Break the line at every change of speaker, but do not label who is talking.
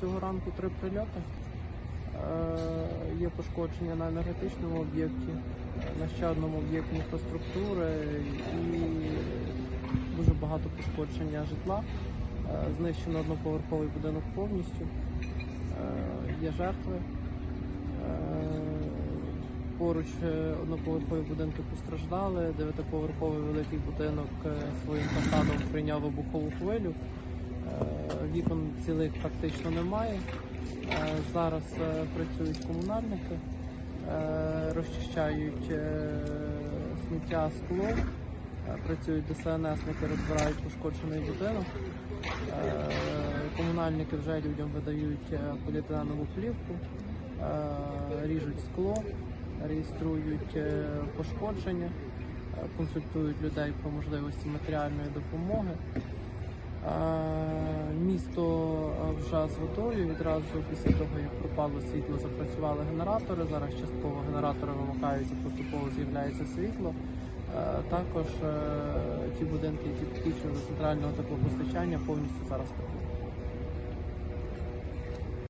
цього ранку три прильоти. Е, Є пошкодження на енергетичному об'єкті, на ще одному об'єкті інфраструктури і дуже багато пошкодження житла. Е, Знищено одноповерховий будинок повністю. Е, Є жертви. Поруч одноповерхові будинки постраждали, дев'ятиповерховий великий будинок своїм фасадом прийняв вибухову хвилю. Вікон цілих практично немає. Е, Зараз е, працюють комунальники, е, розчищають сміття скло, працюють ДСНСники, розбирають пошкоджений будинок. Комунальники вже людям видають поліетиленову плівку, ріжуть скло, реєструють пошкодження, консультують людей про можливості матеріальної допомоги. Місто е, вже з водою. Відразу після того, як пропало світло, запрацювали генератори. Зараз частково генератори вимикаються, поступово з'являється світло. Е, Також е, ті будинки, які підключили до центрального теплопостачання, повністю зараз тепло.